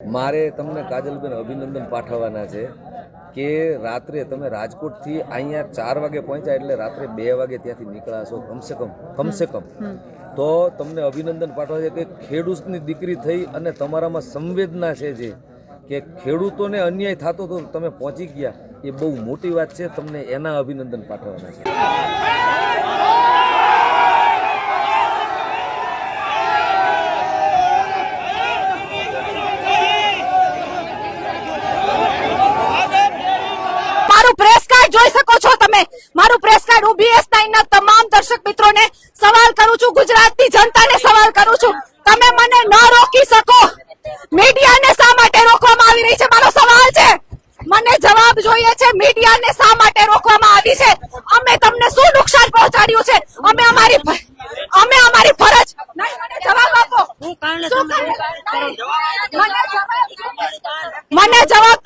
મારે તમને કાજલબેન અભિનંદન પાઠવવાના છે કે રાત્રે તમે રાજકોટથી અહીંયા ચાર વાગે પહોંચ્યા એટલે રાત્રે બે વાગે ત્યાંથી નીકળ્યા છો કમસે કમ કમસે કમ. તો તમને અભિનંદન પાઠવા છે કે ખેડૂતની દીકરી થઈ અને તમારામાં સંવેદના છે જે કે ખેડૂતોને અન્યાય થતો તો તમે પહોંચી ગયા એ બહુ મોટી વાત છે તમને એના અભિનંદન પાઠવવાના છે મારું પ્રેસ કાર્ડ જોઈ શકો છો તમે મારું પ્રેસ કાર્ડ હું બીએસ ના તમામ દર્શક મિત્રોને સવાલ કરું છું ગુજરાતની જનતાને સવાલ કરું છું. તમે મને ન રોકી શકો. મીડિયાને શા માટે રોકવામાં આવી રહી છે? મારો સવાલ છે. મને જવાબ જોઈએ છે મીડિયાને શા માટે રોકવામાં આવી છે? અમે તમને શું નુકસાન પહોંચાડ્યું છે? અમે અમારી અમે અમારી ફરજ. મને જવાબ આપો. મને જવાબ